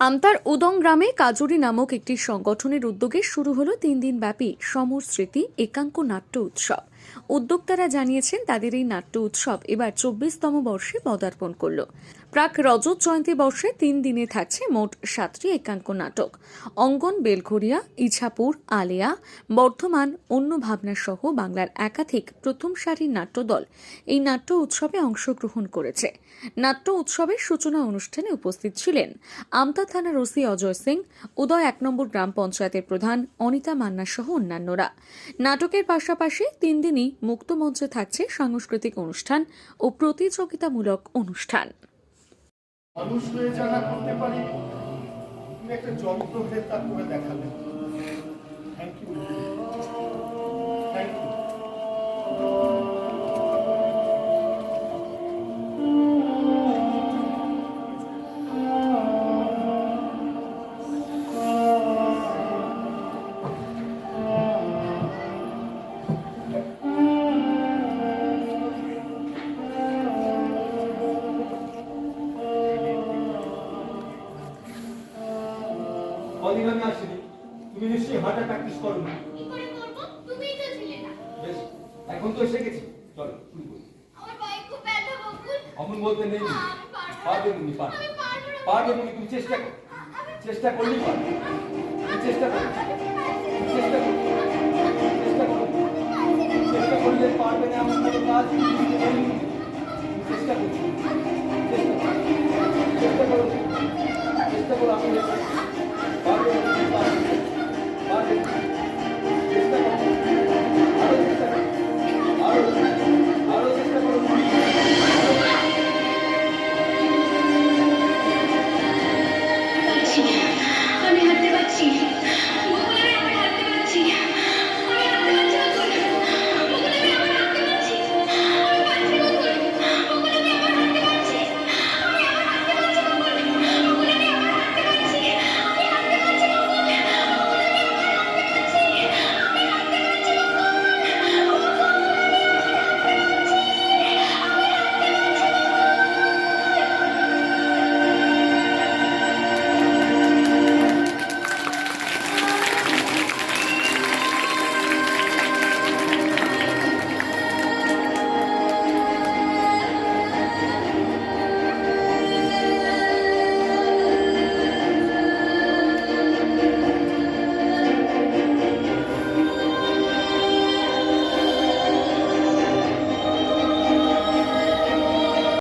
আমতার উদং গ্রামে কাজুরি নামক একটি সংগঠনের উদ্যোগে শুরু হলো তিন দিন ব্যাপী সমর স্মৃতি, একাঙ্ক নাট্য উৎসব। উদ্যোক্তারা জানিয়েছেন তাদের এই নাট্য উৎসব এবার চব্বিশতম বর্ষে পদার্পণ করল। প্রাক রজত জয়ন্তী বর্ষে তিন দিনে থাকছে মোট সাতটি একাঙ্ক নাটক। অঙ্গন বেলঘরিয়া ইছাপুর, আলেয়া, বর্ধমান, অন্য ভাবনা সহ বাংলার একাধিক প্রথম সারির নাট্যদল এই নাট্য উৎসবে অংশগ্রহণ করেছে। নাট্য উৎসবের সূচনা অনুষ্ঠানে উপস্থিত ছিলেন আমতা থানার ওসি অজয় সিং, উদয় এক নম্বর গ্রাম পঞ্চায়েতের প্রধান অনিতা মান্না সহ অন্যান্যরা। নাটকের পাশাপাশি তিন দিনই মুক্ত মঞ্চে থাকছে সাংস্কৃতিক অনুষ্ঠান ও প্রতিযোগিতামূলক অনুষ্ঠান। একটা করে দেখালেন থ্যাংক ইউ কদিন আমি আসিনি। তুমি নিশ্চয়ই হার্টে প্র্যাকটিস করো না। কি করে করব? তুমিই তো ছিলে না। বেশ এখন তো এসে গেছি। চলো শুরু করি আমার পায়ে খুব ব্যথা বকুল। অমন বলতে নেই। পারব না। পারবে তুমি পারবে। আমি পারব না। পারবে তুমি চেষ্টা করো। চেষ্টা পারবে। তুমি চেষ্টা করো। চেষ্টা করো। চেষ্টা করো। চেষ্টা করলে পারবে না কোনো কাজ Thank you.